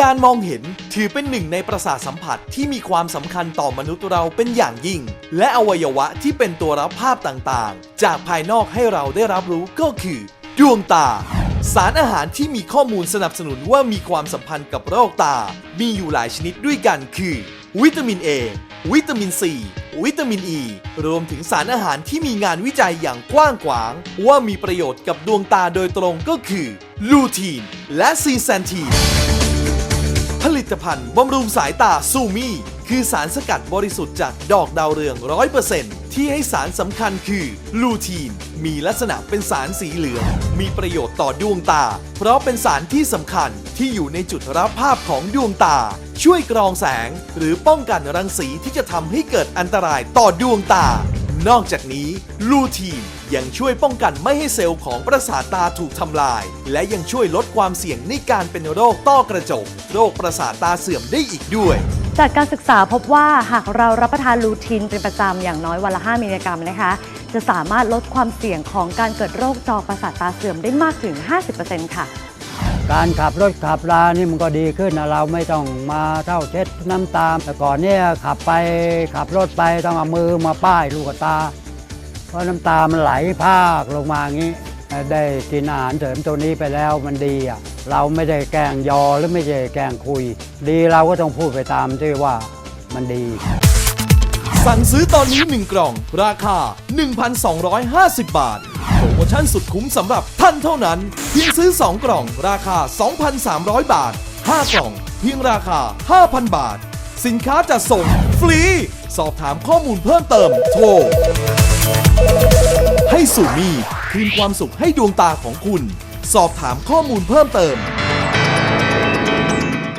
การมองเห็นถือเป็นหนึ่งในประสาทสัมผัสที่มีความสำคัญต่อมนุษย์เราเป็นอย่างยิ่ง และอวัยวะที่เป็นตัวรับภาพต่างๆ จากภายนอกให้เราได้รับรู้ก็คือ ดวงตา สารอาหารที่มีข้อมูลสนับสนุนว่ามีความสัมพันธ์กับโรคตา มีอยู่หลายชนิดด้วยกันคือ วิตามิน A วิตามิน C วิตามิน E รวมถึงสารอาหารที่มีงานวิจัยอย่างกว้างขวาง ว่ามีประโยชน์กับดวงตาโดยตรงก็คือ ลูทีน และซีแซนทีน ผลิตภัณฑ์บำรุงสายตาซูมี่คือสารสกัดบริสุทธิ์จากดอกดาวเรือง100%ที่ให้สารสำคัญคือลูทีน มีลักษณะเป็นสารสีเหลือง มีประโยชน์ต่อดวงตา เพราะเป็นสารที่สำคัญที่อยู่ในจุดรับภาพของดวงตา ช่วยกรองแสง หรือป้องกันรังสีที่จะทำให้เกิดอันตรายต่อดวงตา นอกจากนี้ลูทีน ยังช่วยป้องกันไม่ให้เซลล์ของประสาทตาถูกทำลาย และยังช่วยลดความเสี่ยงในการเป็นโรคต้อกระจก โรคประสาทตาเสื่อมได้อีกด้วย จากการศึกษาพบว่าหากเรารับประทานลูทีนเป็นประจำอย่างน้อยวันละ 5 มิลลิกรัมนะคะ จะสามารถลดความเสี่ยงของการเกิดโรคจอประสาทตาเสื่อมได้มากถึง 50%ค่ะ การขับรถขับรานี่มันก็ดีขึ้นนะเราไม่ต้องมาเท่าเช็ดน้ำตา แต่ก่อนเนี่ยขับไปขับรถไปต้องเอามือมาป้ายลูกตา เพราะน้ำตามันไหลพากลงมาอย่างนี้ ได้กินอาหารเสริมตัวนี้ไปแล้วมันดีอะเราไม่ได้แกล้งยอหรือไม่ใช่แกล้งคุย ดีเราก็ต้องพูดไปตามที่ว่ามันดี สั่งซื้อตอนนี้ 1 กล่อง ราคา 1,250 บาท โปรโมชั่นสุดคุ้มสำหรับท่านเท่านั้นเพียงซื้อ 2 กล่อง ราคา 2,300 บาท 5 กล่อง เพียงราคา 5,000 บาท สินค้าจะส่ง ฟรี สอบถามข้อมูลเพิ่มเติมโทร ให้สุมีคืนความสุขให้ดวงตาของคุณ สอบถามข้อมูลเพิ่มเติม